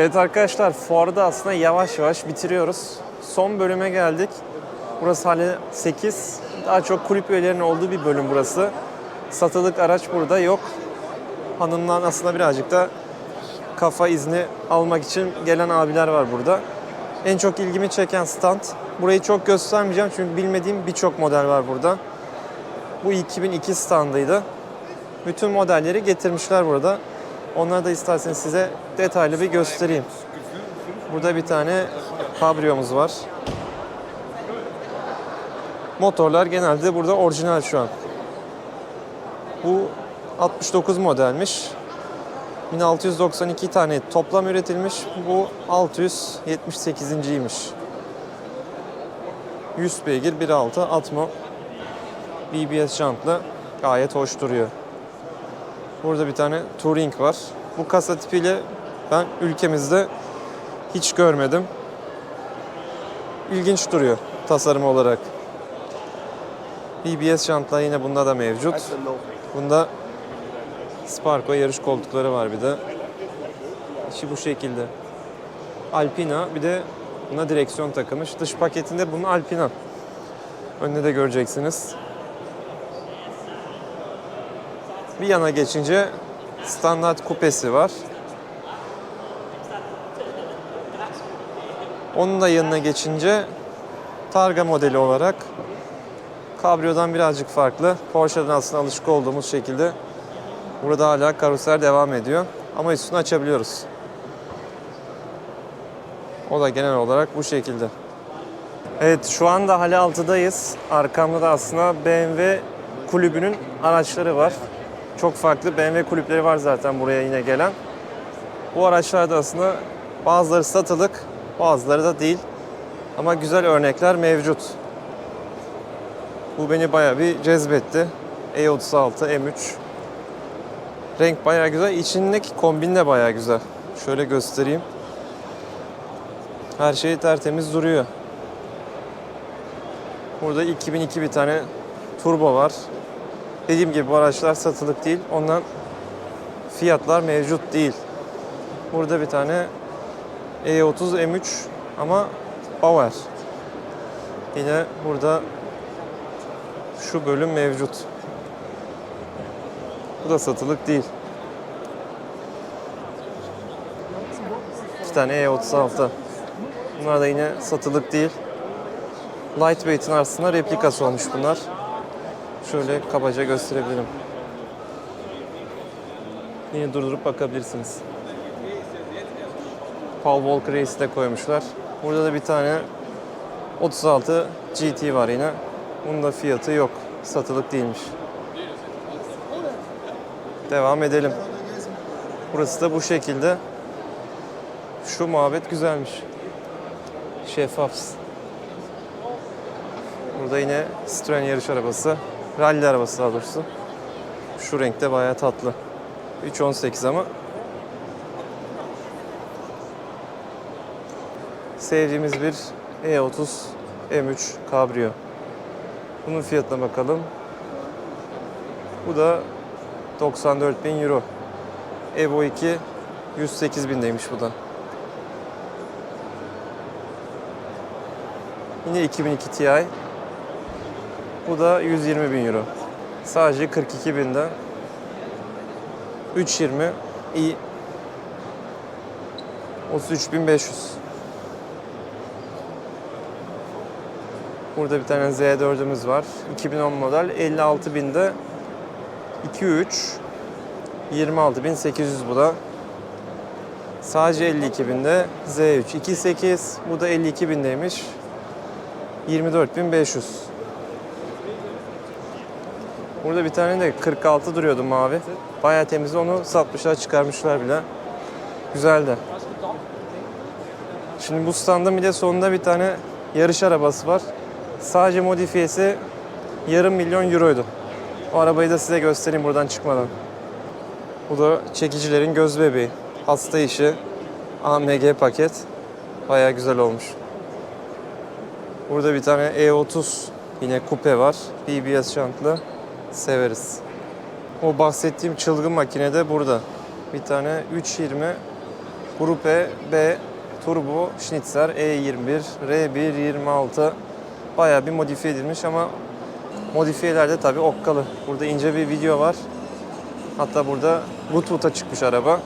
Evet arkadaşlar fuarda aslında yavaş yavaş bitiriyoruz. Son bölüme geldik. Burası hali 8. Daha çok kulüp üyelerinin olduğu bir bölüm burası. Satılık araç burada yok. Hanımdan aslında birazcık da kafa izni almak için gelen abiler var burada. En çok ilgimi çeken stand. Burayı çok göstermeyeceğim çünkü bilmediğim birçok model var burada. Bu 2002 standıydı. Bütün modelleri getirmişler burada. Onları da isterseniz size detaylı bir göstereyim. Burada bir tane kabriyomuz var. Motorlar genelde burada orijinal şu an. Bu 69 modelmiş. 1692 tane toplam üretilmiş. Bu 678.ymiş. 100 beygir 1.6 Atmo. BBS jantla gayet hoş duruyor. Burada bir tane Touring var. Bu kasa tipiyle ben ülkemizde hiç görmedim. İlginç duruyor tasarım olarak. BBS jantlar yine bunda da mevcut. Bunda Sparko yarış koltukları var bir de. İçi bu şekilde. Alpina bir de buna direksiyon takılmış. Dış paketinde bunun Alpina. Önünde de göreceksiniz. Bir yana geçince standart kupesi var. Onun da yanına geçince Targa modeli olarak kabriyodan birazcık farklı. Porsche'den aslında alışık olduğumuz şekilde burada hala karoser devam ediyor. Ama üstünü açabiliyoruz. O da genel olarak bu şekilde. Evet şu anda Hale 6'dayız. Arkamda da aslında BMW kulübünün araçları var. Çok farklı BMW kulüpleri var zaten buraya yine gelen. Bu araçlarda aslında bazıları satılık, bazıları da değil. Ama güzel örnekler mevcut. Bu beni bayağı bir cezbetti. E36, M3. Renk bayağı güzel. İçindeki kombin de bayağı güzel. Şöyle göstereyim. Her şey tertemiz duruyor. Burada 2002 bir tane turbo var. Dediğim gibi bu araçlar satılık değil. Ondan fiyatlar mevcut değil. Burada bir tane E30 M3 ama Power. Yine burada şu bölüm mevcut. Bu da satılık değil. İki tane E36. Bunlar da yine satılık değil. Lightweight'in aslında replikası olmuş bunlar. Şöyle kabaca gösterebilirim. Yine durdurup bakabilirsiniz. Paul Walker Race'i de koymuşlar. Burada da bir tane 36 GT var yine. Bunun da fiyatı yok. Satılık değilmiş. Devam edelim. Burası da bu şekilde. Şu muhabbet güzelmiş. Şeffaf. Burada yine Citroen yarış arabası. Rally arabası daha doğrusu. Şu renkte bayağı tatlı. 3.18 ama. Sevdiğimiz bir E30 M3 Cabrio. Bunun fiyatına bakalım. Bu da 94 bin euro. Evo 2 108 bindeymiş bu da. Yine 2002 Ti. Bu da 120 bin euro. Sadece 42 binden 320 i 33.500. Burada bir tane Z4'ümüz var. 2010 model 56 binde 2.3 26.800 bu da. Sadece 52 binde Z3 2.8 bu da 52 bindeymiş. 24.500. Burada bir tane de 46 duruyordu mavi. Bayağı temiz onu satmışlar çıkarmışlar bile. Güzeldi. Şimdi bu standın bir de sonunda bir tane yarış arabası var. Sadece modifiyesi yarım milyon euroydu. O arabayı da size göstereyim buradan çıkmadan. Bu da çekicilerin göz bebeği. Hasta işi. AMG paket. Bayağı güzel olmuş. Burada bir tane E30 yine kupe var. BBS jantlı. Severiz. O bahsettiğim çılgın makine de burada. Bir tane 320 Grupe B Turbo Schnitzer E21 R126 bayağı bir modifiye edilmiş ama modifiyelerde tabii okkalı. Burada ince bir video var. Hatta burada Woodwood'a çıkmış araba.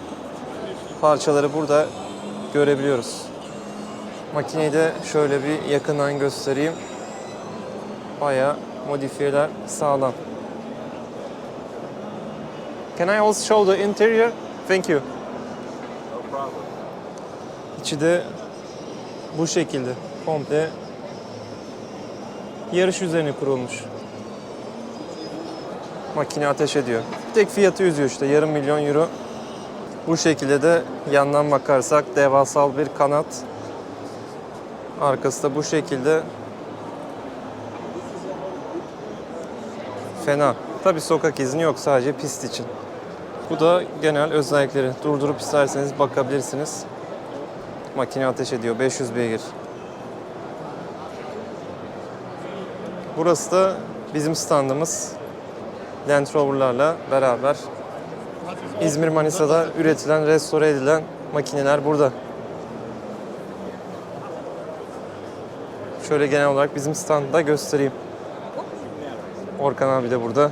Parçaları burada görebiliyoruz. Makineyi de şöyle bir yakından göstereyim. Bayağı modifiyeler sağlam. Can I also show the interior? Thank you. İçi de bu şekilde komple yarış üzerine kurulmuş. Makine ateş ediyor. Tek fiyatı yüzüyor işte yarım milyon euro. Bu şekilde de yandan bakarsak devasal bir kanat. Arkası da bu şekilde. Fena. Tabi sokak izni yok sadece pist için. Bu da genel özellikleri. Durdurup isterseniz bakabilirsiniz. Makine ateş ediyor. 500 beygir. Burası da bizim standımız. Land Rover'larla beraber İzmir Manisa'da üretilen, restore edilen makineler burada. Şöyle genel olarak bizim standı da göstereyim. Orkan abi de burada.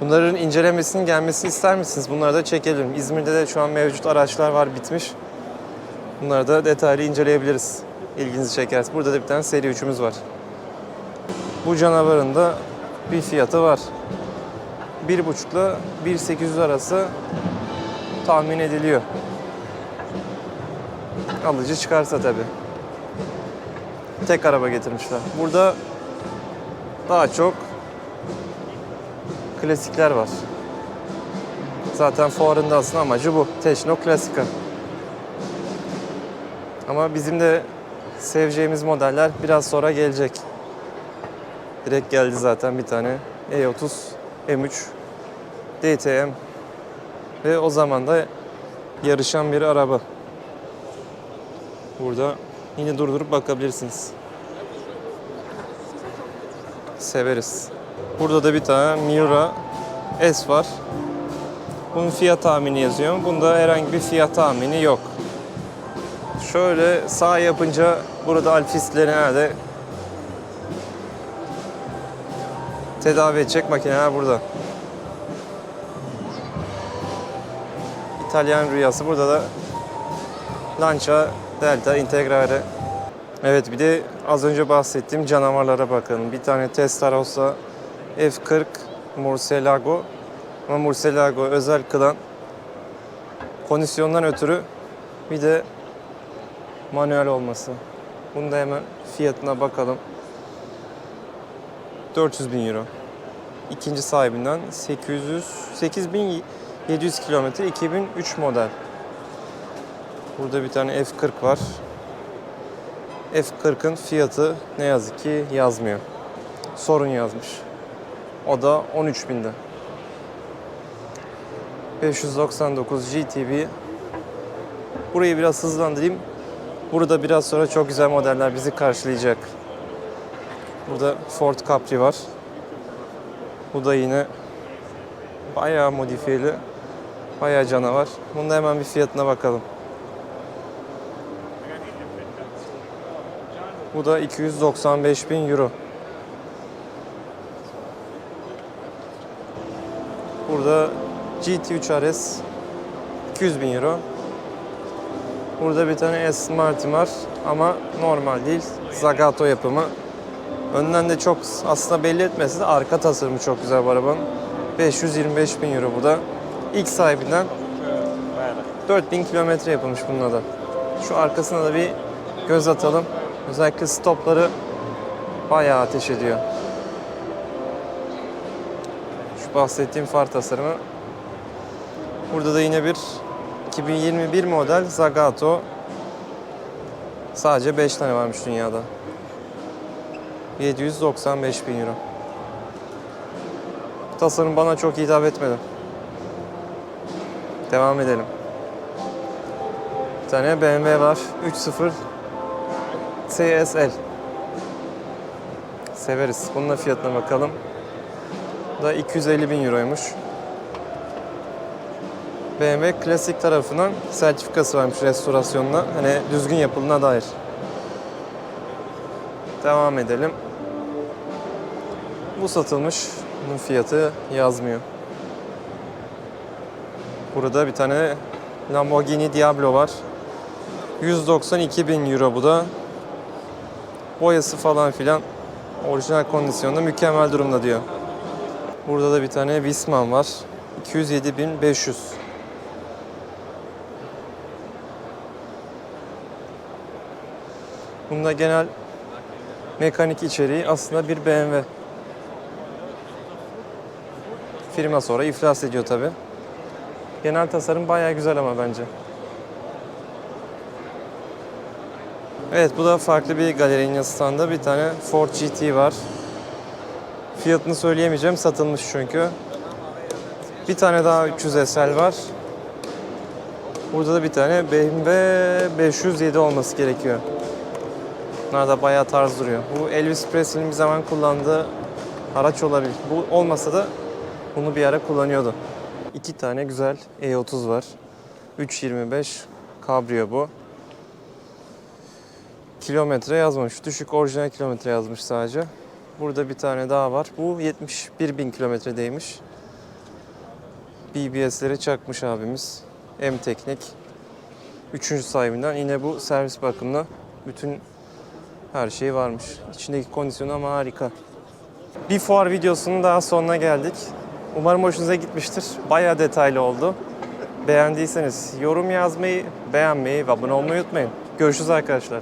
Bunların incelemesinin gelmesini ister misiniz? Bunları da çekelim. İzmir'de de şu an mevcut araçlar var bitmiş. Bunları da detaylı inceleyebiliriz. İlginizi çekerse. Burada da bir tane seri 3'ümüz var. Bu canavarın da bir fiyatı var. 1.5 ile 1.800 arası tahmin ediliyor. Alıcı çıkarsa tabi. Tek araba getirmişler. Burada daha çok klasikler var. Zaten fuarın da aslında amacı bu. Teşno Klasika. Ama bizim de seveceğimiz modeller biraz sonra gelecek. Direkt geldi zaten bir tane E30 M3 DTM ve o zaman da yarışan bir araba. Burada yine durdurup bakabilirsiniz. Severiz. Burada da bir tane Miura S var. Bunun fiyat tahmini yazıyor. Bunda herhangi bir fiyat tahmini yok. Şöyle sağ yapınca burada alfistleri nerede? Tedavi edecek makineler burada. İtalyan rüyası. Burada da Lancia Delta Integrale. Evet bir de az önce bahsettiğim canavarlara bakalım. Bir tane Testarossa F40 Murcielago. Ama Murcielago özel kılan kondisyondan ötürü bir de manuel olması. Bunu da hemen fiyatına bakalım. 400 bin euro. İkinci sahibinden 800 8700 kilometre 2003 model. Burada bir tane F40 var. F40'ın fiyatı ne yazık ki yazmıyor. Sorun yazmış. O da 13 binde. 599 GTB. Burayı biraz hızlandırayım. Burada biraz sonra çok güzel modeller bizi karşılayacak. Burada Ford Capri var. Bu da yine bayağı modifiyeli, bayağı canavar. Bunda hemen bir fiyatına bakalım. Bu da 295 bin euro. Burada GT3 RS 200 bin euro. Burada bir tane S Martin var ama normal değil. Zagato yapımı. Önden de çok aslında belli etmesi de arka tasarımı çok güzel bu arabanın. 525 bin euro bu da. İlk sahibinden 4000 kilometre yapılmış bununla da. Şu arkasına da bir göz atalım. Özellikle stopları bayağı ateş ediyor. Bahsettiğim far tasarımı. Burada da yine bir 2021 model Zagato. Sadece 5 tane varmış dünyada. 795 bin euro. Tasarım bana çok hitap etmedi. Devam edelim. Bir tane BMW var. 3.0 CSL. Severiz. Bunun da fiyatına bakalım. Da 250 bin euroymuş. BMW klasik tarafından sertifikası varmış restorasyonuna. Hani düzgün yapıldığına dair. Devam edelim. Bu satılmış. Bunun fiyatı yazmıyor. Burada bir tane Lamborghini Diablo var. 192 bin euro bu da. Boyası falan filan orijinal kondisyonda mükemmel durumda diyor. Burada da bir tane Wisman var. 207.500. Bunda genel mekanik içeriği aslında bir BMW. Firma sonra iflas ediyor tabi. Genel tasarım bayağı güzel ama bence. Evet bu da farklı bir galerinin standı. Bir tane Ford GT var. Fiyatını söyleyemeyeceğim. Satılmış çünkü. Bir tane daha 300 SL var. Burada da bir tane BMW 507 olması gerekiyor. Bunlar da bayağı tarz duruyor. Bu Elvis Presley'nin bir zaman kullandığı araç olabilir. Bu olmasa da bunu bir ara kullanıyordu. İki tane güzel E30 var. 325 Cabrio bu. Kilometre yazmamış. Düşük orijinal kilometre yazmış sadece. Burada bir tane daha var. Bu 71 bin kilometredeymiş. BBS'leri çakmış abimiz. M Teknik. Üçüncü sahibinden. Yine bu servis bakımına bütün her şey varmış. İçindeki kondisyonu ama harika. Bir fuar videosunun daha sonuna geldik. Umarım hoşunuza gitmiştir. Bayağı detaylı oldu. Beğendiyseniz yorum yazmayı, beğenmeyi ve abone olmayı unutmayın. Görüşürüz arkadaşlar.